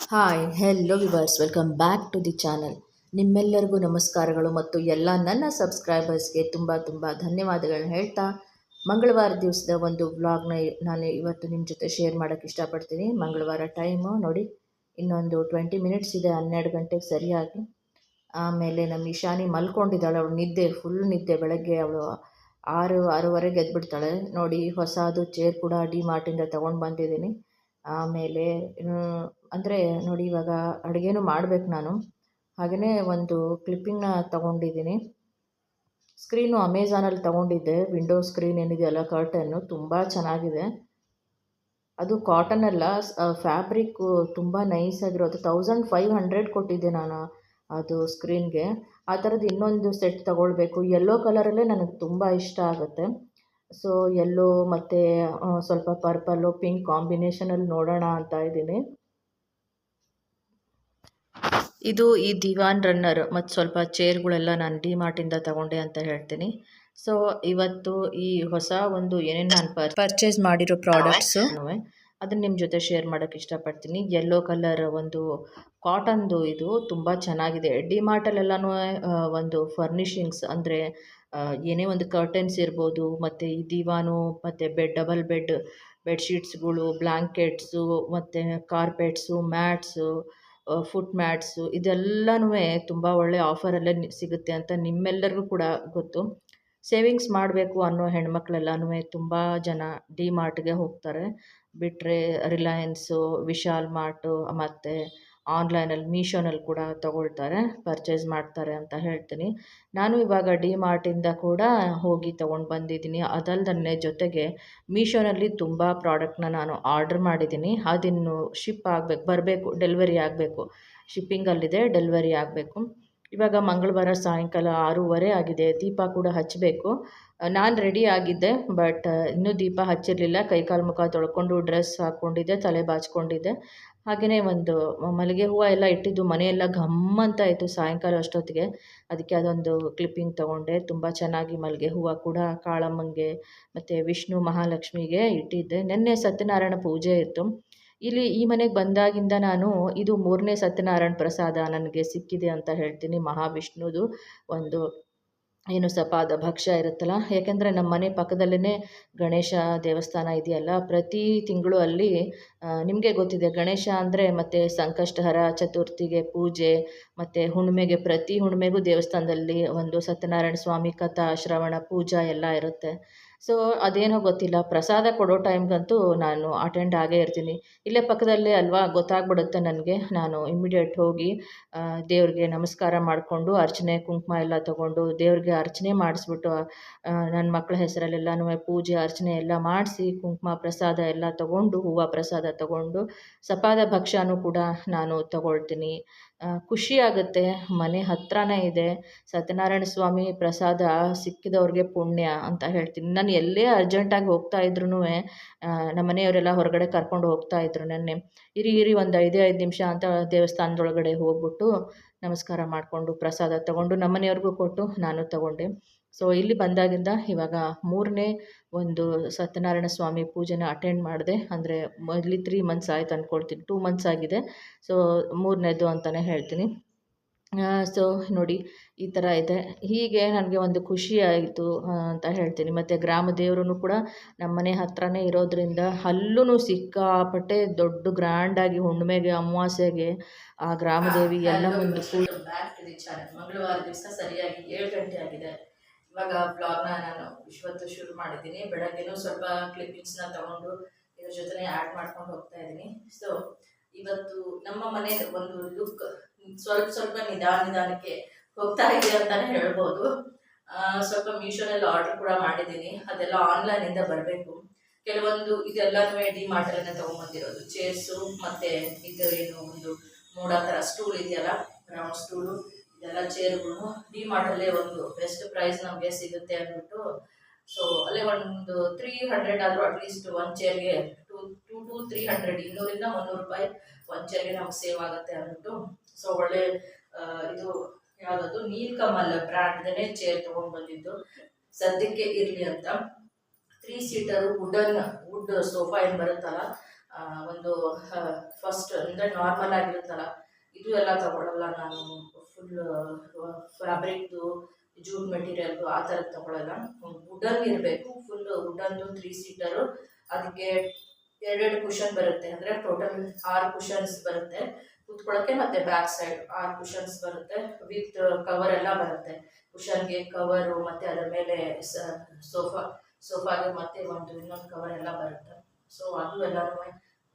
Hi hello viewers welcome back to the channel ನಿಮ್ಮೆಲ್ಲರಿಗೂ ನಮಸ್ಕಾರಗಳು ಮತ್ತು ಎಲ್ಲ ನನ್ನ ಸಬ್ಸ್ಕ್ರೈಬರ್ಸ್ಗೆ ತುಂಬ ತುಂಬ ಧನ್ಯವಾದಗಳನ್ನ ಹೇಳ್ತಾ, ಮಂಗಳವಾರ ದಿವಸದ ಒಂದು ವ್ಲಾಗ್ನ ನಾನು ಇವತ್ತು ನಿಮ್ಮ ಜೊತೆ ಶೇರ್ ಮಾಡೋಕ್ಕೆ ಇಷ್ಟಪಡ್ತೀನಿ. ಮಂಗಳವಾರ ಟೈಮು ನೋಡಿ, ಇನ್ನೊಂದು ಟ್ವೆಂಟಿ ಮಿನಿಟ್ಸ್ ಇದೆ, ಹನ್ನೆರಡು ಗಂಟೆಗೆ ಸರಿಯಾಗಿ. ಆಮೇಲೆ ನಮ್ಮ ಇಶಾನಿ ಮಲ್ಕೊಂಡಿದ್ದಾಳೆ, ಅವಳು ನಿದ್ದೆ ಫುಲ್ ನಿದ್ದೆ, ಬೆಳಗ್ಗೆ ಅವಳು ಆರು, ಆರೂವರೆಗೆ ಎದ್ಬಿಡ್ತಾಳೆ. ನೋಡಿ, ಹೊಸದು ಚೇರ್ ಕೂಡ ಡಿ ಮಾರ್ಟಿಂದ ತೊಗೊಂಡು ಬಂದಿದ್ದೀನಿ. ಆಮೇಲೆ ಅಂದರೆ ನೋಡಿ ಇವಾಗ ಅಡುಗೆನೂ ಮಾಡಬೇಕು ನಾನು. ಹಾಗೆಯೇ ಒಂದು ಕ್ಲಿಪ್ಪಿಂಗ್ನ ತಗೊಂಡಿದ್ದೀನಿ. ಸ್ಕ್ರೀನು ಅಮೆಝಾನಲ್ಲಿ ತಗೊಂಡಿದ್ದೆ. ವಿಂಡೋ ಸ್ಕ್ರೀನ್ ಏನಿದೆಯಲ್ಲ ಕರ್ಟನ್ನು ತುಂಬ ಚೆನ್ನಾಗಿದೆ. ಅದು ಕಾಟನ್ ಅಲ್ಲ ಫ್ಯಾಬ್ರಿಕ್ಕು ತುಂಬ ನೈಸಾಗಿರೋದು ತೌಸಂಡ್ ಫೈವ್ ಹಂಡ್ರೆಡ್ ಕೊಟ್ಟಿದ್ದೆ ನಾನು, ಅದು ಸ್ಕ್ರೀನ್ಗೆ ಆ ಥರದ್ದು ಇನ್ನೊಂದು ಸೆಟ್ ತಗೊಳ್ಬೇಕು. ಯೆಲ್ಲೋ ಕಲರಲ್ಲೇ ನನಗೆ ತುಂಬ ಇಷ್ಟ ಆಗುತ್ತೆ. ಸೊ ಎಲ್ಲೋ ಮತ್ತು ಸ್ವಲ್ಪ ಪರ್ಪಲ್ಲು ಪಿಂಕ್ ಕಾಂಬಿನೇಷನಲ್ಲಿ ನೋಡೋಣ ಅಂತ ಇದ್ದೀನಿ. ಇದು ಈ ದಿವಾನ್ ರನ್ನರ್ ಮತ್ತು ಸ್ವಲ್ಪ ಚೇರ್ಗಳೆಲ್ಲ ನಾನು ಡಿ ಮಾರ್ಟಿಂದ ತಗೊಂಡೆ ಅಂತ ಹೇಳ್ತೀನಿ. ಸೊ ಇವತ್ತು ಈ ಹೊಸ ಒಂದು ಏನೇನು ನಾನು ಪರ್ ಪರ್ಚೇಸ್ ಮಾಡಿರೋ ಪ್ರಾಡಕ್ಟ್ಸು ಅದನ್ನು ನಿಮ್ಮ ಜೊತೆ ಶೇರ್ ಮಾಡೋಕ್ಕೆ ಇಷ್ಟಪಡ್ತೀನಿ. ಯೆಲ್ಲೋ ಕಲರ್ ಒಂದು ಕಾಟನ್ದು ಇದು ತುಂಬ ಚೆನ್ನಾಗಿದೆ. ಡಿ ಮಾರ್ಟಲ್ಲೆಲ್ಲನೂ ಒಂದು ಫರ್ನಿಷಿಂಗ್ಸ್ ಅಂದರೆ ಏನೇ ಒಂದು ಕರ್ಟನ್ಸ್ ಇರ್ಬೋದು, ಮತ್ತು ಈ ದಿವಾನು, ಮತ್ತು ಬೆಡ್ ಡಬಲ್ ಬೆಡ್ ಬೆಡ್ಶೀಟ್ಸ್ಗಳು ಬ್ಲ್ಯಾಂಕೆಟ್ಸು ಮತ್ತು ಕಾರ್ಪೆಟ್ಸು ಮ್ಯಾಟ್ಸು ಫುಟ್ ಮ್ಯಾಟ್ಸು ಇದೆಲ್ಲನೂ ತುಂಬ ಒಳ್ಳೆಯ ಆಫರಲ್ಲೇ ಸಿಗುತ್ತೆ ಅಂತ ನಿಮ್ಮೆಲ್ಲರಿಗೂ ಕೂಡ ಗೊತ್ತು. ಸೇವಿಂಗ್ಸ್ ಮಾಡಬೇಕು ಅನ್ನೋ ಹೆಣ್ಮಕ್ಳೆಲ್ಲನೂ ತುಂಬ ಜನ ಡಿ ಮಾರ್ಟ್ಗೆ ಹೋಗ್ತಾರೆ. ಬಿಟ್ಟರೆ ರಿಲಯನ್ಸು ವಿಶಾಲ್ ಮಾರ್ಟು ಮತ್ತು ಆನ್ಲೈನಲ್ಲಿ, ಮೀಶೋನಲ್ಲಿ ಕೂಡ ತೊಗೊಳ್ತಾರೆ, ಪರ್ಚೇಸ್ ಮಾಡ್ತಾರೆ ಅಂತ ಹೇಳ್ತೀನಿ. ನಾನು ಇವಾಗ ಡಿ ಮಾರ್ಟಿಂದ ಕೂಡ ಹೋಗಿ ತೊಗೊಂಡು ಬಂದಿದ್ದೀನಿ. ಅದಲ್ದನ್ನೇ ಜೊತೆಗೆ ಮೀಶೋನಲ್ಲಿ ತುಂಬ ಪ್ರಾಡಕ್ಟ್ನ ನಾನು ಆರ್ಡ್ರ್ ಮಾಡಿದ್ದೀನಿ. ಅದಿನ್ನು ಶಿಪ್ ಆಗಬೇಕು, ಬರಬೇಕು, ಡೆಲಿವರಿ ಆಗಬೇಕು. ಶಿಪ್ಪಿಂಗಲ್ಲಿದೆ, ಡೆಲಿವರಿ ಆಗಬೇಕು. ಇವಾಗ ಮಂಗಳವಾರ ಸಾಯಂಕಾಲ ಆರೂವರೆ ಆಗಿದೆ. ದೀಪ ಕೂಡ ಹಚ್ಚಬೇಕು ನಾನು ರೆಡಿ ಆಗಿದ್ದೆ ಬಟ್ ಇನ್ನೂ ದೀಪ ಹಚ್ಚಿರಲಿಲ್ಲ. ಕೈಕಾಲು ಮುಖ ತೊಳ್ಕೊಂಡು ಡ್ರೆಸ್ ಹಾಕ್ಕೊಂಡಿದ್ದೆ ತಲೆ ಬಾಚ್ಕೊಂಡಿದ್ದೆ. ಹಾಗೆಯೇ ಒಂದು ಮಲ್ಲಿಗೆ ಹೂವು ಎಲ್ಲ ಇಟ್ಟಿದ್ದು, ಮನೆಯೆಲ್ಲ ಘಮ್ ಅಂತ ಇತ್ತು ಸಾಯಂಕಾಲ ಅಷ್ಟೊತ್ತಿಗೆ. ಅದಕ್ಕೆ ಅದೊಂದು ಕ್ಲಿಪ್ಪಿಂಗ್ ತೊಗೊಂಡೆ. ತುಂಬ ಚೆನ್ನಾಗಿ ಮಲ್ಲಿಗೆ ಹೂವು ಕೂಡ ಕಾಳಮ್ಮಂಗೆ, ಮತ್ತು ವಿಷ್ಣು ಮಹಾಲಕ್ಷ್ಮಿಗೆ ಇಟ್ಟಿದ್ದೆ. ನಿನ್ನೆ ಸತ್ಯನಾರಾಯಣ ಪೂಜೆ ಇತ್ತು. ಇಲ್ಲಿ ಈ ಮನೆಗೆ ಬಂದಾಗಿಂದ ನಾನು, ಇದು ಮೂರನೇ ಸತ್ಯನಾರಾಯಣ ಪ್ರಸಾದ ನನಗೆ ಸಿಕ್ಕಿದೆ ಅಂತ ಹೇಳ್ತೀನಿ. ಮಹಾವಿಷ್ಣುದು ಒಂದು ಏನು ಸಪಾದ ಭಕ್ಷ್ಯ ಇರುತ್ತಲ್ಲ, ಯಾಕೆಂದರೆ ನಮ್ಮ ಮನೆ ಪಕ್ಕದಲ್ಲೇ ಗಣೇಶ ದೇವಸ್ಥಾನ ಇದೆಯಲ್ಲ, ಪ್ರತಿ ತಿಂಗಳು ಅಲ್ಲಿ ನಿಮಗೆ ಗೊತ್ತಿದೆ ಗಣೇಶ ಅಂದರೆ ಮತ್ತು ಸಂಕಷ್ಟಹರ, ಚತುರ್ಥಿಗೆ ಪೂಜೆ, ಮತ್ತು ಹುಣ್ಣಿಮೆಗೆ ಪ್ರತಿ ಹುಣ್ಣಿಮೆಗೂ ದೇವಸ್ಥಾನದಲ್ಲಿ ಒಂದು ಸತ್ಯನಾರಾಯಣ ಸ್ವಾಮಿ ಕಥಾ, ಶ್ರವಣ, ಪೂಜಾ ಎಲ್ಲ ಇರುತ್ತೆ. ಸೊ ಅದೇನೋ ಗೊತ್ತಿಲ್ಲ. ಪ್ರಸಾದ ಕೊಡೋ ಟೈಮ್ಗಂತೂ ನಾನು ಅಟೆಂಡ್ ಆಗೇ ಇರ್ತೀನಿ. ಇಲ್ಲೇ ಪಕ್ಕದಲ್ಲೇ ಅಲ್ವಾ? ಗೊತ್ತಾಗ್ಬಿಡುತ್ತೆ ನನಗೆ. ನಾನು ಇಮ್ಮಿಡಿಯೇಟ್ ಹೋಗಿ ದೇವ್ರಿಗೆ ನಮಸ್ಕಾರ ಮಾಡಿಕೊಂಡು, ಅರ್ಚನೆ, ಕುಂಕುಮ ಎಲ್ಲ ತೊಗೊಂಡು ದೇವ್ರಿಗೆ ಅರ್ಚನೆ ಮಾಡಿಸ್ಬಿಟ್ಟು ನನ್ನ ಮಕ್ಕಳ ಹೆಸರಲ್ಲೆಲ್ಲನೂ ಪೂಜೆ, ಅರ್ಚನೆ ಎಲ್ಲ ಮಾಡಿಸಿ, ಕುಂಕುಮ, ಪ್ರಸಾದ ಎಲ್ಲ ತೊಗೊಂಡು, ಹೂವು ಪ್ರಸಾದ ತೊಗೊಂಡು, ಸಪಾದ ಭಕ್ಷ್ಯನೂ ಕೂಡ ನಾನು ತೊಗೊಳ್ತೀನಿ. ಖುಷಿ ಆಗುತ್ತೆ ಮನೆ ಹತ್ರನೇ ಇದೆ. ಸತ್ಯನಾರಾಯಣ ಸ್ವಾಮಿ ಪ್ರಸಾದ ಸಿಕ್ಕಿದವ್ರಿಗೆ ಪುಣ್ಯ ಅಂತ ಹೇಳ್ತೀನಿ. ನಾನು ಎಲ್ಲೇ ಅರ್ಜೆಂಟಾಗಿ ಹೋಗ್ತಾ ಇದ್ರೂ ನಮ್ಮ ಮನೆಯವರೆಲ್ಲ ಹೊರಗಡೆ ಕರ್ಕೊಂಡು ಹೋಗ್ತಾ ಇದ್ರು ನೆನ್ನೆ. ಇರಿ ಇರಿ, ಒಂದು ಐದೇ, ಐದು ನಿಮಿಷ ಅಂತ ದೇವಸ್ಥಾನದೊಳಗಡೆ ಹೋಗ್ಬಿಟ್ಟು ನಮಸ್ಕಾರ ಮಾಡಿಕೊಂಡು ಪ್ರಸಾದ ತಗೊಂಡು ನಮ್ಮ ಮನೆಯವ್ರಿಗೂ ಕೊಟ್ಟು ನಾನು ತೊಗೊಂಡೆ. ಸೊ ಇಲ್ಲಿ ಬಂದಾಗಿಂದ ಇವಾಗ ಮೂರನೇ ಒಂದು ಸತ್ಯನಾರಾಯಣ ಸ್ವಾಮಿ ಪೂಜೆನ ಅಟೆಂಡ್ ಮಾಡಿದೆ. ಅಂದರೆ ಮೊದಲಿ ತ್ರೀ ಮಂತ್ಸ್ ಆಯ್ತು ಅಂದ್ಕೊಳ್ತೀನಿ ಟೂ ಮಂತ್ಸ್ ಆಗಿದೆ. ಸೊ ಮೂರನೇದು ಅಂತಲೇ ಹೇಳ್ತೀನಿ. ಸೊ ನೋಡಿ, ಈ ಥರ ಇದೆ. ಹೀಗೆ ನನಗೆ ಒಂದು ಖುಷಿ ಆಯಿತು ಅಂತ ಹೇಳ್ತೀನಿ. ಮತ್ತು ಗ್ರಾಮ ದೇವರೂ ಕೂಡ ನಮ್ಮ ಮನೆ ಹತ್ರನೇ ಇರೋದರಿಂದ ಅಲ್ಲೂ ಸಿಕ್ಕಾಪಟ್ಟೆ ದೊಡ್ಡ ಗ್ರ್ಯಾಂಡಾಗಿ, ಹುಣ್ಣಿಮೆಗೆ, ಅಮಾವಾಸ್ಯೆಗೆ ಆ ಗ್ರಾಮದೇವಿ ಎಲ್ಲ ಒಂದು ಮಂಗಳವಾರ ದಿವಸ ಸರಿಯಾಗಿ ಏಳು ಗಂಟೆ ಆಗಿದೆ. ಇವಾಗ ಬ್ಲಾಗ್ನ ನಾನು ಇವತ್ತು ಶುರು ಮಾಡಿದ್ದೀನಿ. ಬೆಳಗ್ಗೆನೂ ಸ್ವಲ್ಪ ಕ್ಲಿಪ್ಪಿಂಗ್ಸ್ನ ತಗೊಂಡು ಇದ್ರ ಜೊತೆ ಆ್ಯಡ್ ಮಾಡ್ಕೊಂಡು ಹೋಗ್ತಾ ಇದ್ದೀನಿ. ಸೊ ಇವತ್ತು ನಮ್ಮ ಮನೆ ಒಂದು ಲುಕ್ ಸ್ವಲ್ಪ ಸ್ವಲ್ಪ ನಿಧಾನ ನಿಧಾನಕ್ಕೆ ಹೋಗ್ತಾ ಇದೆ ಅಂತಾನೆ ಹೇಳ್ಬೋದು. ಸ್ವಲ್ಪ ಮೀಶೋನಲ್ಲಿ ಆರ್ಡರ್ ಕೂಡ ಮಾಡಿದ್ದೀನಿ. ಅದೆಲ್ಲ ಆನ್ಲೈನಿಂದ ಬರಬೇಕು. ಕೆಲವೊಂದು ಇದೆಲ್ಲನೂ ಡಿ ಮಾರ್ಟಲ್ಲೇ ತೊಗೊಂಬಂದಿರೋದು ಚೇರ್ಸು ಮತ್ತು ಇದು ಏನು ಒಂದು ಮೂಡ ಥರ ಸ್ಟೂಲ್ ಇದೆಯಲ್ಲ ರೌಂಡ್ ಸ್ಟೂಲು ಇದೆಲ್ಲ ಚೇರ್ಗಳು ಡಿ ಮಾರ್ಟಲ್ಲೇ ಒಂದು ಬೆಸ್ಟ್ ಪ್ರೈಸ್ ನಮಗೆ ಸಿಗುತ್ತೆ ಅಂದ್ಬಿಟ್ಟು ಸೊ ಅಲ್ಲೇ ಒಂದು ತ್ರೀ ಹಂಡ್ರೆಡ್ ಆದರೂ ಅಟ್ಲೀಸ್ಟ್ ಒಂದು ಚೇರ್ಗೆ two two to three hundred ಇನ್ನೂರಿಂದ ಮುನ್ನೂರು ರೂಪಾಯಿ ಒಂದು ಚೇರ್ಗೆ ನಮ್ಗೆ ಸೇವ್ ಆಗುತ್ತೆ ಅಂದ್ಬಿಟ್ಟು ಸೊ ಒಳ್ಳೆ ಇದು ಯಾವುದದು? ನೀಲ್ಕಮಲ್ ಬ್ರ್ಯಾಂಡ್ದೇ ಚೇರ್ ತೊಗೊಂಡು ಬಂದಿದ್ದು. ಸದ್ಯಕ್ಕೆ ಇರಲಿ ಅಂತ. Three seater wooden wood sofa ಏನು ಬರುತ್ತಲ್ಲ ಒಂದು ಫಸ್ಟ್ ಅಂದರೆ ನಾರ್ಮಲ್ ಆಗಿರುತ್ತಲ್ಲ, ಇದು ಎಲ್ಲ ತಗೊಳ್ಳಲ್ಲ ನಾನು. ಫುಲ್ ಫ್ಯಾಬ್ರಿಕ್ದು ಜೂಟ್ ಮೆಟೀರಿಯಲ್ದು ಆ ಥರದ್ದು ತಗೊಳ್ಳಲ್ಲ ವುಡನ್ ಇರಬೇಕು ಫುಲ್ ವುಡನ್ದು ತ್ರೀ ಸೀಟರು ಅದಕ್ಕೆ ಎರಡೆರಡು ಕುಷನ್ ಬರುತ್ತೆ. ಅಂದರೆ ಟೋಟಲ್ ಆರು ಕುಷನ್ಸ್ ಬರುತ್ತೆ. ಕುತ್ಕೊಳ್ಳೋಕ್ಕೆ ಮತ್ತು ಬ್ಯಾಕ್ ಸೈಡ್ ಆರು ಕುಷನ್ಸ್ ಬರುತ್ತೆ. ವಿತ್ ಕವರ್ ಎಲ್ಲ ಬರುತ್ತೆ. ಕುಷನ್ಗೆ ಕವರು ಮತ್ತು ಅದರ ಮೇಲೆ ಸೋಫಾ ಸೋಫಾಗೆ ಮತ್ತೆ ಒಂದು ಇನ್ನೊಂದು ಕವರ್ ಎಲ್ಲ ಬರುತ್ತೆ. ಸೊ ಅದು ಎಲ್ಲನೂ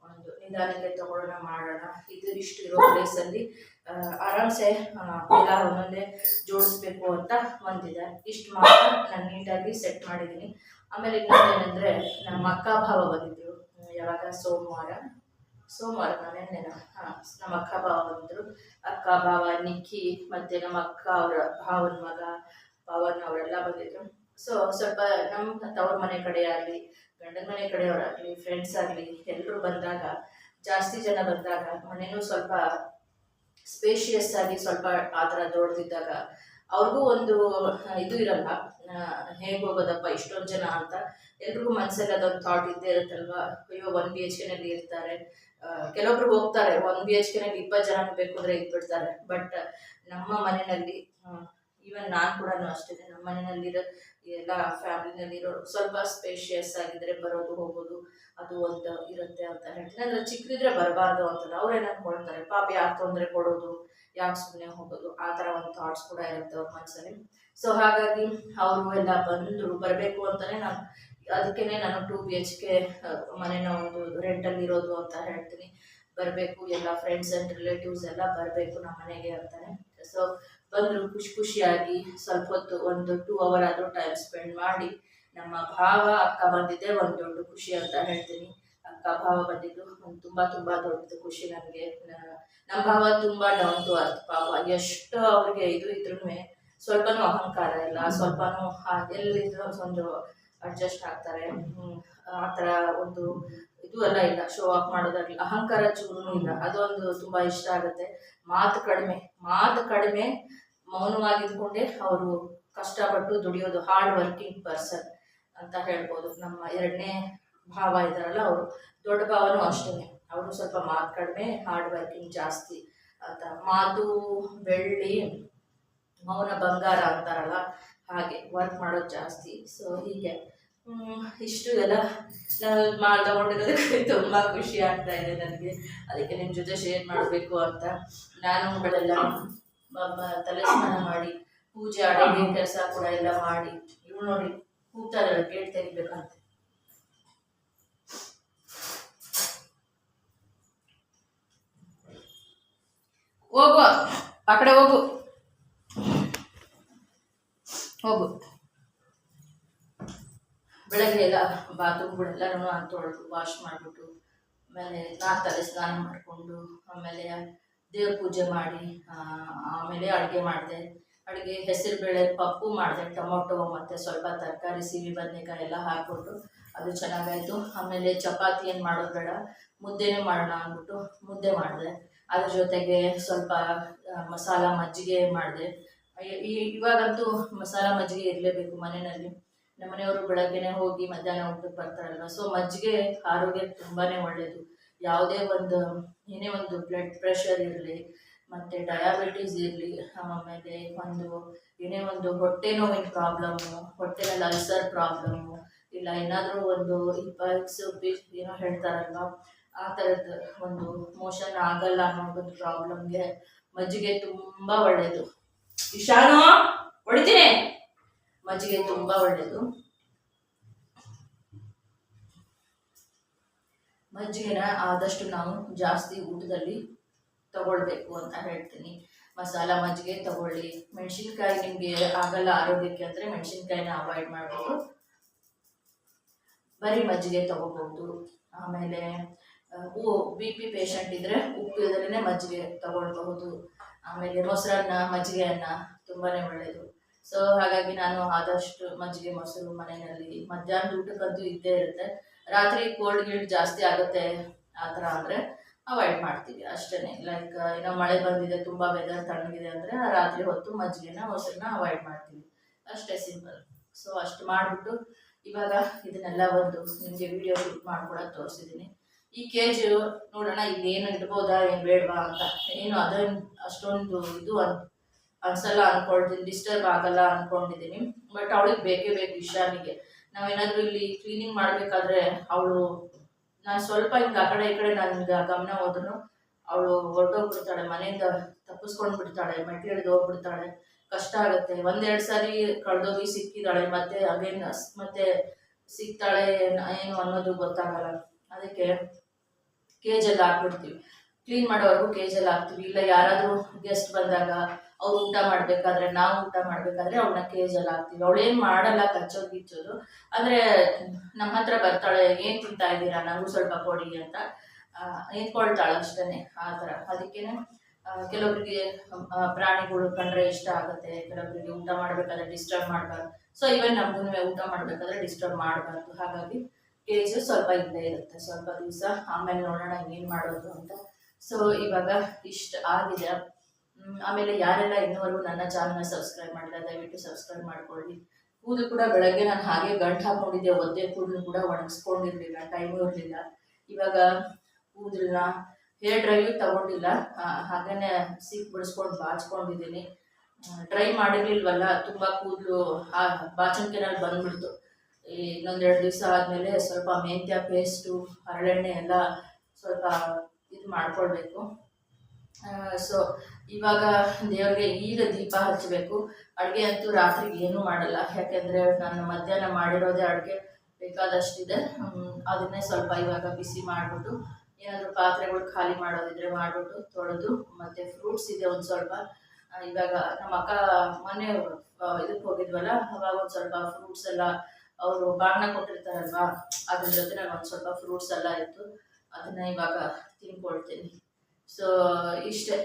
ಒಂದು. ನಿಧಾನಕ್ಕೆ ತಗೊಳ್ಳೋಣ, ಮಾಡೋಣ. ಇದು ಇಷ್ಟು ಇರೋ ಪ್ಲೇಸಲ್ಲಿ ಆರಾಮ್ಸೆ ಎಲ್ಲ ಒಂದೊಂದೇ ಜೋಡಿಸ್ಬೇಕು ಅಂತ ಒಂದಿದೆ ಇಷ್ಟು ಮಾತ್ರ ನಾನು ನೀಟಾಗಿ ಸೆಟ್ ಮಾಡಿದ್ದೀನಿ. ಆಮೇಲೆ ಇನ್ನೊಂದೇನೆಂದರೆ ನಮ್ಮ ಅಕ್ಕ ಭಾವ ಬಂದಿದ್ರು. ಹ್ಮ್, ಯಾವಾಗ? ಸೋಮವಾರ. ಸೋಮವಾರ ನಾನೇನೇನ ಹಾಂ ನಮ್ಮ ಅಕ್ಕ ಭಾವ ಬಂದರು. ಅಕ್ಕ ಭಾವ ನಿಕ್ಕಿ ಮತ್ತು ನಮ್ಮ ಅಕ್ಕ ಅವರ ಭಾವನ ಮಗ ಭಾವನ ಅವರೆಲ್ಲ ಬಂದಿದ್ರು. ಸೊ ಸ್ವಲ್ಪ ನಮ್ಮ ತವ್ರ ಮನೆ ಕಡೆ ಆಗಲಿ ಗಂಡನ ಮನೆ ಕಡೆಯವರಾಗಲಿ ಫ್ರೆಂಡ್ಸ್ ಆಗಲಿ ಎಲ್ಲರೂ ಬಂದಾಗ ಜಾಸ್ತಿ ಜನ ಬಂದಾಗ ಮನೆಯೂ ಸ್ವಲ್ಪ ಸ್ಪೇಷಿಯಸ್ ಆಗಿ ಸ್ವಲ್ಪ ಆ ಥರ ದೊಡ್ಡದಿದ್ದಾಗ ಅವ್ರಿಗೂ ಒಂದು ಇದು ಇರಲ್ಲ. ಹೇಗೆ ಹೋಗೋದಪ್ಪ, ಇಷ್ಟೊಂದು ಜನ ಅಂತ ಎಲ್ರಿಗೂ ಮನಸ್ಸಲ್ಲಿ ಅದೊಂದು ಥಾಟ್ ಇದ್ದೇ ಇರುತ್ತಲ್ವಾ? ಅಯ್ಯೋ ಒನ್ ಬಿ ಎಚ್ ಕೆನಲ್ಲಿ ಇರ್ತಾರೆ. ಕೆಲವೊಬ್ರು ಹೋಗ್ತಾರೆ. ಒನ್ ಬಿ ಎಚ್ ಕೆನಲ್ಲಿ ಇಪ್ಪತ್ತು ಜನ ಬೇಕು ಅಂದರೆ ಇದ್ಬಿಡ್ತಾರೆ. ಬಟ್ ನಮ್ಮ ಮನೆಯಲ್ಲಿ ಈವನ್ ನಾನು ಕೂಡ ಅಷ್ಟೇ, ನಮ್ಮ ಮನೆಯಲ್ಲಿರೋ ಎಲ್ಲ ಫ್ಯಾಮಿಲಿನಲ್ಲಿರೋ ಸ್ವಲ್ಪ ಸ್ಪೇಷಿಯಸ್ ಆಗಿದ್ರೆ ಬರೋದು, ಹೋಗೋದು, ಅದು ಒಂದು ಇರುತ್ತೆ ಅಂತ ಹೇಳ್ತೀನಿ. ಅಂದರೆ ಚಿಕ್ಕದಿದ್ರೆ ಬರಬಾರ್ದು ಅಂತಲ್ಲ ಅವ್ರೇನು ಅನ್ಕೊಳ್ತಾರೆ ಪಾಪ ಯಾಕೆ ತೊಂದರೆ ಕೊಡೋದು ಯಾಕೆ ಸುಮ್ಮನೆ ಹೋಗೋದು, ಆ ಥರ ಒಂದು ಥಾಟ್ಸ್ ಕೂಡ ಇರುತ್ತೆ ಅವ್ರ ಮನಸ್ಸಲ್ಲಿ ಸೊ ಹಾಗಾಗಿ ಅವರು ಎಲ್ಲ ಬಂದರು, ಬರಬೇಕು ಅಂತಲೇ ನಾನು ಅದಕ್ಕೇ ನಾನು ಟೂ ಬಿ ಎಚ್ ಕೆ ಮನೇನ ಒಂದು ರೆಂಟಲ್ಲಿ ಇರೋದು ಅಂತ ಹೇಳ್ತೀನಿ. ಬರಬೇಕು, ಎಲ್ಲ ಫ್ರೆಂಡ್ಸ್ ಆ್ಯಂಡ್ ರಿಲೇಟಿವ್ಸ್ ಎಲ್ಲ ಬರಬೇಕು ನಮ್ಮ ಮನೆಗೆ ಅಂತಾನೆ. ಸೊ ಬಂದರು ಖುಷಿ ಖುಷಿಯಾಗಿ ಸ್ವಲ್ಪ ಹೊತ್ತು ಒಂದು ಟೂ ಅವರ್ ಆದರೂ ಟೈಮ್ ಸ್ಪೆಂಡ್ ಮಾಡಿ ನಮ್ಮ ಭಾವ ಅಕ್ಕ ಬಂದಿದ್ದೆ ಒಂದು ದೊಡ್ಡ ಖುಷಿ ಅಂತ ಹೇಳ್ತೀನಿ. ಅಕ್ಕ ಭಾವ ಬಂದಿದ್ದು ಒಂದು ತುಂಬ ತುಂಬ ದೊಡ್ಡದು ಖುಷಿ ನನಗೆ. ನಮ್ಮ ಭಾವ ತುಂಬ ಡೌನ್ ಟು ಅರ್ತ್ ಪಾಪ ಎಷ್ಟು ಅವ್ರಿಗೆ ಇದು ಇದ್ರೂ ಸ್ವಲ್ಪನೂ ಅಹಂಕಾರ ಇಲ್ಲ, ಸ್ವಲ್ಪನೂ ಎಲ್ಲಿದ್ರು ಒಂದು ಅಡ್ಜಸ್ಟ್ ಆಗ್ತಾರೆ. ಆ ಥರ ಒಂದು ಇದು ಎಲ್ಲ ಇಲ್ಲ ಶೋ ಆಫ್ ಮಾಡೋದಾಗಲಿ ಅಹಂಕಾರ ಚೂರು ಇಲ್ಲ. ಅದೊಂದು ತುಂಬ ಇಷ್ಟ ಆಗುತ್ತೆ. ಮಾತು ಕಡಿಮೆ ಮಾತು ಕಡಿಮೆ ಮೌನವಾಗಿದ್ಕೊಂಡೆ ಅವರು ಕಷ್ಟಪಟ್ಟು ದುಡಿಯೋದು ಹಾರ್ಡ್ ವರ್ಕಿಂಗ್ ಪರ್ಸನ್ ಅಂತ ಹೇಳ್ಬೋದು. ನಮ್ಮ ಎರಡನೇ ಭಾವ ಇದ್ದಾರಲ್ಲ ಅವರು. ದೊಡ್ಡ ಭಾವನೂ ಅಷ್ಟೇ ಅವರು ಸ್ವಲ್ಪ ಮಾತು ಕಡಿಮೆ ಹಾರ್ಡ್ ವರ್ಕಿಂಗ್ ಜಾಸ್ತಿ ಅಂತ. ಮಾತು, ಬೆಳ್ಳಿ, ಮೌನ ಬಂಗಾರ ಅಂತಾರಲ್ಲ, ಹಾಗೆ ವರ್ಕ್ ಮಾಡೋದು ಜಾಸ್ತಿ. ಸೊ ಹೀಗೆ. ಇಷ್ಟು ಎಲ್ಲ ನಾವು ಮಾಡಿ ತಗೊಂಡಿರೋದಕ್ಕೆ ತುಂಬ ಖುಷಿ ಆಗ್ತಾ ಇದೆ ನನಗೆ. ಅದಕ್ಕೆ ನಿಮ್ಮ ಜೊತೆ ಶೇರ್ ಮಾಡಬೇಕು ಅಂತ. ನಾನು ಬೆಳೆಲ್ಲ ಮ- ಮ- ತಲೆ ಸ್ನಾನ ಮಾಡಿ, ಪೂಜೆ ಅಡುಗೆ ಕೆಲಸ ಕೂಡ ಎಲ್ಲ ಮಾಡಿ ಇವ್ ನೋಡಿ ಕೂಗ್ತಾರೆ ಗೇಟ್ ತೆಗಿಬೇಕಂತ. ಹೋಗು, ಆ ಕಡೆ ಹೋಗು. ಹೋಗು. ಬೆಳಗ್ಗೆ ಎಲ್ಲ ಬಾತ್ರೂಮ್ಗಳೆಲ್ಲನೂ ನಾನು ತೊಳೆದು ವಾಶ್ ಮಾಡಿಬಿಟ್ಟು, ಆಮೇಲೆ ನಾನು ತಲೆ ಸ್ನಾನ ಮಾಡಿಕೊಂಡು, ಆಮೇಲೆ ದೇವ್ರ ಪೂಜೆ ಮಾಡಿ ಆಮೇಲೆ ಅಡುಗೆ ಮಾಡಿದೆ. ಅಡುಗೆ ಹೆಸರುಬೇಳೆ ಪಪ್ಪು ಮಾಡಿದೆ, ಟೊಮೊಟೊ ಮತ್ತು ಸ್ವಲ್ಪ ತರಕಾರಿ ಸಿಹಿ ಬದನೆಕಾಯಿ ಎಲ್ಲ ಹಾಕ್ಬಿಟ್ಟು ಅದು ಚೆನ್ನಾಗಾಯಿತು. ಆಮೇಲೆ ಚಪಾತಿ ಏನು ಮಾಡೋದು ಬೇಡ, ಮುದ್ದೆನೇ ಮಾಡೋಣ ಅಂದ್ಬಿಟ್ಟು ಮುದ್ದೆ ಮಾಡಿದೆ. ಅದ್ರ ಜೊತೆಗೆ ಸ್ವಲ್ಪ ಮಸಾಲ ಮಜ್ಜಿಗೆ ಮಾಡಿದೆ. ಈ ಇವಾಗಂತೂ ಮಸಾಲ ಮಜ್ಜಿಗೆ ಇರಲೇಬೇಕು ಮನೆಯಲ್ಲಿ. ನಮ್ಮನೆಯವರು ಬೆಳಗ್ಗೆನೆ ಹೋಗಿ ಮಧ್ಯಾಹ್ನ ಊಟಕ್ಕೆ ಬರ್ತಾರಲ್ಲ, ಸೊ ಮಜ್ಜಿಗೆ ಆರೋಗ್ಯಕ್ಕೆ ತುಂಬಾ ಒಳ್ಳೆಯದು ಯಾವುದೇ ಒಂದು, ಏನೇ ಒಂದು ಬ್ಲಡ್ ಪ್ರೆಷರ್ ಇರಲಿ ಮತ್ತು ಡಯಾಬಿಟೀಸ್ ಇರಲಿ, ಆಮೇಲೆ ಒಂದು, ಏನೇ ಒಂದು ಹೊಟ್ಟೆ ನೋವಿನ ಪ್ರಾಬ್ಲಮ್ಮು ಹೊಟ್ಟೆನಲ್ಲಿ ಅಲ್ಸರ್ ಪ್ರಾಬ್ಲಮ್ಮು ಇಲ್ಲ ಏನಾದರೂ ಒಂದು ಇಂಪಲ್ಸ್ ಏನೋ ಹೇಳ್ತಾರಲ್ವ, ಆ ಥರದ್ದು ಒಂದು ಮೋಷನ್ ಆಗಲ್ಲ ಅನ್ನೋ ಒಂದು ಪ್ರಾಬ್ಲಮ್ಗೆ ಮಜ್ಜಿಗೆ ತುಂಬ ಒಳ್ಳೆಯದು ಇಶಾನು, ಹೊಡಿತೀನಿ. ಮಜ್ಜಿಗೆ ತುಂಬ ಒಳ್ಳೆಯದು ಮಜ್ಜಿಗೆನ ಆದಷ್ಟು ನಾವು ಜಾಸ್ತಿ ಊಟದಲ್ಲಿ ತಗೊಳ್ಬೇಕು ಅಂತ ಹೇಳ್ತೀನಿ. ಮಸಾಲ ಮಜ್ಜಿಗೆ ತಗೊಳ್ಳಿ. ಮೆಣಸಿನ್ಕಾಯಿ ನಿಮಗೆ ಆಗಲ್ಲ ಆರೋಗ್ಯಕ್ಕೆ ಅಂದರೆ ಮೆಣಸಿನ್ಕಾಯಿನ ಅವಾಯ್ಡ್ ಮಾಡಬೇಕು ಬರೀ ಮಜ್ಜಿಗೆ ತಗೋಬಹುದು ಆಮೇಲೆ ಹೂ ಬಿ ಪಿ ಪೇಷಂಟ್ ಇದ್ದರೆ ಉಪ್ಪು ಇಲ್ಲದೇ ಮಜ್ಜಿಗೆ ತಗೊಳ್ಬಹುದು. ಆಮೇಲೆ ಮೊಸರನ್ನ ಮಜ್ಜಿಗೆ ಅನ್ನ ತುಂಬಾ ಒಳ್ಳೆಯದು ಸೊ ಹಾಗಾಗಿ ನಾನು ಆದಷ್ಟು ಮಜ್ಜಿಗೆ, ಮೊಸರು ಮನೆಯಲ್ಲಿ ಮಧ್ಯಾಹ್ನದ ಊಟಕ್ಕಂತೂ ಇದ್ದೇ ಇರುತ್ತೆ. ರಾತ್ರಿ ಕೋಲ್ಡ್ ಗಿಲ್ಡ್ ಜಾಸ್ತಿ ಆಗುತ್ತೆ ಆ ಥರ ಅಂದರೆ ಅವಾಯ್ಡ್ ಮಾಡ್ತೀವಿ ಅಷ್ಟೇ ಲೈಕ್ ಏನೋ ಮಳೆ ಬಂದಿದೆ, ತುಂಬ ವೆದರ್ ತಣ್ಣಗಿದೆ ಅಂದರೆ ರಾತ್ರಿ ಹೊತ್ತು ಮಜ್ಜಿಗೆನ, ಮೊಸರನ್ನ ಅವಾಯ್ಡ್ ಮಾಡ್ತೀವಿ. ಅಷ್ಟೇ ಸಿಂಪಲ್ ಸೊ ಅಷ್ಟು ಮಾಡಿಬಿಟ್ಟು ಇವಾಗ ಇದನ್ನೆಲ್ಲ ಒಂದು ನಿಮಗೆ ವಿಡಿಯೋ ಶೂಟ್ ಮಾಡ್ಕೊಡೋದು ತೋರಿಸಿದ್ದೀನಿ ಈ ಕೇಜು ನೋಡೋಣ ಇದೇನು ಇಡ್ಬೋದಾ, ಏನು ಬೇಡವಾ ಅಂತ. ಏನು ಅದನ್ನು ಅಷ್ಟೊಂದು ಇದು ಅನ್, ಅನ್ಸಲ್ಲ ಅನ್ಕೊಳ್ತೀನಿ ಡಿಸ್ಟರ್ಬ್ ಆಗಲ್ಲ ಅನ್ಕೊಂಡಿದ್ದೀನಿ ಬಟ್ ಅವಳಿಗೆ ಬೇಕೇ ಬೇಕು ಇಶಾನಿಗೆ ನಾವೇನಾದ್ರೂ ಇಲ್ಲಿ ಕ್ಲೀನಿಂಗ್ ಮಾಡಬೇಕಾದ್ರೆ ಅವಳು ನಾನು ಸ್ವಲ್ಪ ಹಿಂಗೆ ಆ ಕಡೆ ಈ ಕಡೆ ನನ್ಗೆ ಗಮನ ಹೋದ್ರು ಅವಳು ಹೊರಟೋಗ್ಬಿಡ್ತಾಳೆ, ಮನೆಯಿಂದ ತಪ್ಪಿಸ್ಕೊಂಡು ಬಿಡ್ತಾಳೆ ಮೆಟ್ಲಿಡ್ದು ಹೋಗ್ಬಿಡ್ತಾಳೆ. ಕಷ್ಟ ಆಗುತ್ತೆ. ಒಂದೆರಡು ಸಾರಿ ಕಳೆದೋಗಿ ಸಿಕ್ಕಿದ್ದಾಳೆ ಮತ್ತೆ ಅಗೇನ್ ಮತ್ತೆ ಸಿಗ್ತಾಳೆ ಏನು ಅನ್ನೋದು ಗೊತ್ತಾಗಲ್ಲ. ಅದಕ್ಕೆ ಕೇಜಲ್ಲಿ ಹಾಕ್ಬಿಡ್ತೀವಿ. ಕ್ಲೀನ್ ಮಾಡೋವರೆಗೂ ಕೇಜಲ್ಲಿ ಹಾಕ್ತೀವಿ. ಇಲ್ಲ ಯಾರಾದರೂ ಗೆಸ್ಟ್ ಬಂದಾಗ ಅವ್ರು ಊಟ ಮಾಡಬೇಕಾದ್ರೆ ನಾವು ಊಟ ಮಾಡಬೇಕಾದ್ರೆ ಅವಳನ್ನ ಕೇಜಲ್ಲಿ ಹಾಕ್ತೀವಿ. ಅವಳೇನು ಮಾಡಲ್ಲ ಕಚ್ಚೋದು ಗಿಚ್ಚೋದು. ಅಂದರೆ ನಮ್ಮ ಹತ್ರ ಬರ್ತಾಳೆ, ಏನು ತಿಂತಾ ಇದ್ದೀರಾ? ನನಗೂ ಸ್ವಲ್ಪ ಕೊಡಿ ಅಂತ. ನಿಂತ್ಕೊಳ್ತಾಳೆ ಅಷ್ಟೇ ಆ ಥರ. ಅದಕ್ಕೇನೆ ಕೆಲವೊಬ್ರಿಗೆ ಪ್ರಾಣಿಗಳು ಕಂಡ್ರೆ ಇಷ್ಟ ಆಗುತ್ತೆ. ಕೆಲವೊಬ್ರಿಗೆ ಊಟ ಮಾಡಬೇಕಾದ್ರೆ ಡಿಸ್ಟರ್ಬ್ ಮಾಡಬಾರ್ದು. ಸೊ ಇವನ್ ನಮಗೂ ಊಟ ಮಾಡಬೇಕಾದ್ರೆ ಡಿಸ್ಟರ್ಬ್ ಮಾಡಬಾರ್ದು. ಹಾಗಾಗಿ ಕೇಜ್ ಸ್ವಲ್ಪ ಇದ್ದೇ ಇರುತ್ತೆ. ಸ್ವಲ್ಪ ದಿವಸ ಆಮೇಲೆ ನೋಡೋಣ ಏನು ಮಾಡೋದು ಅಂತ. ಸೊ ಇವಾಗ ಇಷ್ಟ ಆಗಿದೆ. ಆಮೇಲೆ ಯಾರೆಲ್ಲ ಇನ್ನೂವರೆಗೂ ನನ್ನ ಚಾನಲ್ನ ಸಬ್ಸ್ಕ್ರೈಬ್ ಮಾಡಿಲ್ಲ ದಯವಿಟ್ಟು ಸಬ್ಸ್ಕ್ರೈಬ್ ಮಾಡ್ಕೊಳ್ಳಿ. ಕೂದಲು ಕೂಡ ಬೆಳಗ್ಗೆ ನಾನು ಹಾಗೆ ಗಂಟು ಹಾಕೊಂಡಿದ್ದೆ ಒದ್ದೆ ಕೂದಲು ಕೂಡ ಒಣಗಿಸ್ಕೊಂಡಿರ್ಲಿಲ್ಲ ಟೈಮು ಇರಲಿಲ್ಲ. ಇವಾಗ ಕೂದಲನ್ನ ಹೇರ್ ಡ್ರೈವ್ ತಗೊಂಡಿಲ್ಲ. ಹಾಗೇ ಸಿಕ್ ಬಿಡಿಸ್ಕೊಂಡು ಬಾಚ್ಕೊಂಡಿದ್ದೀನಿ. ಡ್ರೈ ಮಾಡಿರ್ಲಿಲ್ವಲ್ಲ, ತುಂಬ ಕೂದಲು ಬಾಚಣಿಕೆನಲ್ಲಿ ಬಂದ್ಬಿಡ್ತು. ಈ ಇನ್ನೊಂದೆರಡು ದಿವಸ ಆದಮೇಲೆ ಸ್ವಲ್ಪ ಮೆಂತ್ಯ ಪೇಸ್ಟು ಹರಳೆಣ್ಣೆ ಎಲ್ಲ ಸ್ವಲ್ಪ ಇದು ಮಾಡ್ಕೊಳ್ಬೇಕು. ಸೊ ಇವಾಗ ದೇವ್ರಿಗೆ ಈಗ ದೀಪ ಹಚ್ಚಬೇಕು. ಅಡುಗೆ ಅಂತೂ ರಾತ್ರಿಗೆ ಏನೂ ಮಾಡಲ್ಲ. ಯಾಕೆಂದರೆ ನಾನು ಮಧ್ಯಾಹ್ನ ಮಾಡಿರೋದೇ ಅಡುಗೆ ಬೇಕಾದಷ್ಟಿದೆ. ಅದನ್ನೇ ಸ್ವಲ್ಪ ಇವಾಗ ಬಿಸಿ ಮಾಡಿಬಿಟ್ಟು ಏನಾದರೂ ಪಾತ್ರೆಗಳು ಖಾಲಿ ಮಾಡೋದಿದ್ರೆ ಮಾಡಿಬಿಟ್ಟು ತೊಳೆದು, ಮತ್ತು ಫ್ರೂಟ್ಸ್ ಇದೆ ಒಂದು ಸ್ವಲ್ಪ. ಇವಾಗ ನಮ್ಮ ಅಕ್ಕ ಮೊನ್ನೆ ಇದಕ್ಕೆ ಹೋಗಿದ್ವಲ್ಲ, ಅವಾಗ ಒಂದು ಸ್ವಲ್ಪ ಫ್ರೂಟ್ಸ್ ಎಲ್ಲ ಅವರು ಬಾಣ ಕೊಟ್ಟಿರ್ತಾರಲ್ವಾ, ಅದ್ರ ಜೊತೆ ನಾನು ಒಂದು ಸ್ವಲ್ಪ ಫ್ರೂಟ್ಸ್ ಎಲ್ಲ ಇತ್ತು. ಅದನ್ನ ಇವಾಗ ತಿನ್ಕೊಳ್ತೀನಿ. ಸೊ ಇಷ್ಟೇ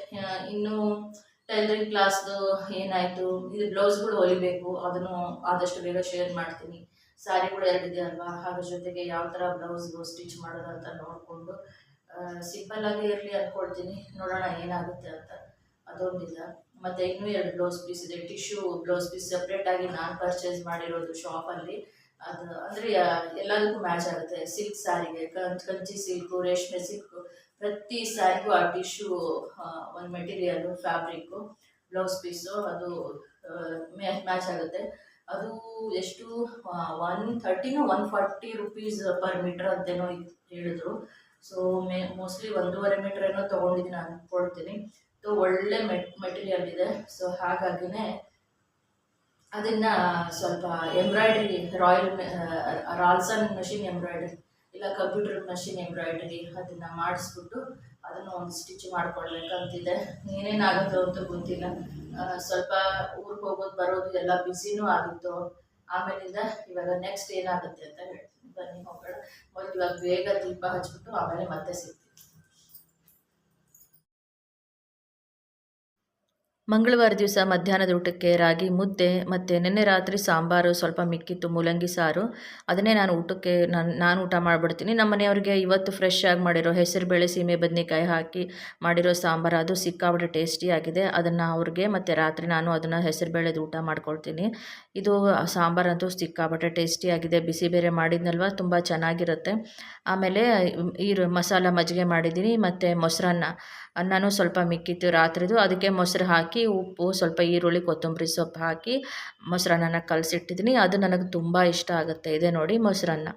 ಇನ್ನೂ ಟೈಲರಿಂಗ್ ಕ್ಲಾಸ್ದು ಏನಾಯಿತು? ಇದು ಬ್ಲೌಸ್ಗಳು ಹೊಲಿಬೇಕು. ಅದನ್ನು ಆದಷ್ಟು ಬೇಗ ಶೇರ್ ಮಾಡ್ತೀನಿ. ಸ್ಯಾರಿಗಳು ಎರಡಿದೆ ಅಲ್ವಾ? ಅದ್ರ ಜೊತೆಗೆ ಯಾವ ಥರ ಬ್ಲೌಸ್ಗಳು ಸ್ಟಿಚ್ ಮಾಡೋದು ಅಂತ ನೋಡಿಕೊಂಡು ಆಗಿ ಇರಲಿ ಅಂದ್ಕೊಳ್ತೀನಿ ನೋಡೋಣ ಏನಾಗುತ್ತೆ ಅಂತ. ಅದೊಂದಿಲ್ಲ. ಮತ್ತು ಇನ್ನೂ ಎರಡು ಬ್ಲೌಸ್ ಪೀಸ್ ಇದೆ. ಟಿಶ್ಯೂ ಬ್ಲೌಸ್ ಪೀಸ್ ಸಪ್ರೇಟಾಗಿ ನಾನು ಪರ್ಚೇಸ್ ಮಾಡಿರೋದು ಶಾಪಲ್ಲಿ ಅದು, ಅಂದರೆ ಎಲ್ಲದಕ್ಕೂ ಮ್ಯಾಚ್ ಆಗುತ್ತೆ. ಸಿಲ್ಕ್ ಸ್ಯಾರಿಗೆ ಕಂಚಿ ಸಿಲ್ಕು ರೇಷ್ಮೆ ಸಿಲ್ಕು ಪ್ರತಿ ಸ್ಯಾರಿಗೂ ಆ ಟಿಶ್ಯೂ ಒಂದು ಮೆಟೀರಿಯಲ್ ಫ್ಯಾಬ್ರಿಕ್ಕು, ಬ್ಲೌಸ್ ಪೀಸು ಅದು ಮ್ಯಾಚ್ ಆಗುತ್ತೆ. ಅದು ಎಷ್ಟು one ಥರ್ಟಿನೋ one forty rupees per metre ಅಂತೇನೋ ಹೇಳಿದ್ರು. ಸೊ, ಮೇ, ಮೋಸ್ಟ್ಲಿ ಒಂದೂವರೆ ಮೀಟರ್ ಏನೋ ತೊಗೊಂಡಿದ್ದೀನಿ ಅಂದ್ಕೊಳ್ತೀನಿ ಸೊ, ಒಳ್ಳೆ ಮೆಟ್, ಮೆಟೀರಿಯಲ್ ಇದೆ. ಸೊ, ಹಾಗಾಗಿನೇ ಅದನ್ನು ಸ್ವಲ್ಪ ಎಂಬ್ರಾಯ್ಡ್ರಿ, ರಾಯಲ್ ರಾಲ್ಸನ್ ಮಷಿನ್ ಎಂಬ್ರಾಯ್ಡ್ರಿ ಇಲ್ಲ ಕಂಪ್ಯೂಟರ್ ಮಷಿನ್ ಎಂಬ್ರಾಯ್ಡರಿ ಅದನ್ನು ಮಾಡಿಸ್ಬಿಟ್ಟು ಅದನ್ನು ಒಂದು ಸ್ಟಿಚ್ ಮಾಡ್ಕೊಳ್ಬೇಕಂತಿದೆ. ಏನೇನಾಗುತ್ತೋ ಅಂತ ಗೊತ್ತಿಲ್ಲ. ಸ್ವಲ್ಪ ಊರಿಗೆ ಹೋಗೋದು ಬರೋದು ಎಲ್ಲ ಬ್ಯುಸಿನೂ ಆಗಿತ್ತು. ಆಮೇಲಿಂದ ಇವಾಗ ನೆಕ್ಸ್ಟ್ ಏನಾಗುತ್ತೆ ಅಂತ ಹೇಳ್ತೀನಿ. ಬನ್ನಿ ಹೋಗೋಣ. ಮೊದಲು ಇವಾಗ ಬೇಗ ದೀಪ ಹಚ್ಬಿಟ್ಟು ಆಮೇಲೆ ಮತ್ತೆ ಸಿಗ್ತೀನಿ. ಮಂಗಳವಾರ ದಿವಸ ಮಧ್ಯಾಹ್ನದ ಊಟಕ್ಕೆ ರಾಗಿ, ಮುದ್ದೆ ಮತ್ತು ನಿನ್ನೆ ರಾತ್ರಿ ಸಾಂಬಾರು ಸ್ವಲ್ಪ ಮಿಕ್ಕಿತ್ತು, ಮೂಲಂಗಿ ಸಾರು. ಅದನ್ನೇ ನಾನು ಊಟಕ್ಕೆ ನಾನು ನಾನು ಊಟ ಮಾಡಿಬಿಡ್ತೀನಿ. ನಮ್ಮ ಮನೆಯವ್ರಿಗೆ ಇವತ್ತು ಫ್ರೆಶ್ ಆಗಿ ಮಾಡಿರೋ ಹೆಸರುಬೇಳೆ ಸೀಮೆ ಬದನೆಕಾಯಿ ಹಾಕಿ ಮಾಡಿರೋ ಸಾಂಬಾರು, ಅದು ಸಿಕ್ಕಾಬಿಟ್ಟು ಟೇಸ್ಟಿಯಾಗಿದೆ ಅದನ್ನು ಅವ್ರಿಗೆ ಮತ್ತು ರಾತ್ರಿ ನಾನು ಅದನ್ನು ಹೆಸರುಬೇಳೆದು ಊಟ ಮಾಡ್ಕೊಳ್ತೀನಿ. ಇದು ಸಾಂಬಾರಂತೂ ಸಿಕ್ಕಾಬಿಟ್ಟೆ ಟೇಸ್ಟಿಯಾಗಿದೆ ಬಿಸಿ ಬೇರೆ ಮಾಡಿದ್ನಲ್ವ, ತುಂಬ ಚೆನ್ನಾಗಿರುತ್ತೆ. ಆಮೇಲೆ ಈ ಮಸಾಲ ಮಜ್ಜಿಗೆ ಮಾಡಿದ್ದೀನಿ, ಮತ್ತು ಮೊಸರನ್ನ. ಅನ್ನನೂ ಸ್ವಲ್ಪ ಮಿಕ್ಕಿತ್ತು ರಾತ್ರಿದು. ಅದಕ್ಕೆ ಮೊಸರು ಹಾಕಿ, ಉಪ್ಪು, ಸ್ವಲ್ಪ ಈರುಳ್ಳಿ, ಕೊತ್ತಂಬರಿ ಸೊಪ್ಪು ಹಾಕಿ ಮೊಸರನ್ನ ಕಲಸಿಟ್ಟಿದ್ದೀನಿ ಅದು ನನಗೆ ತುಂಬ ಇಷ್ಟ ಆಗುತ್ತೆ. ಇದೆ ನೋಡಿ ಮೊಸರನ್ನ.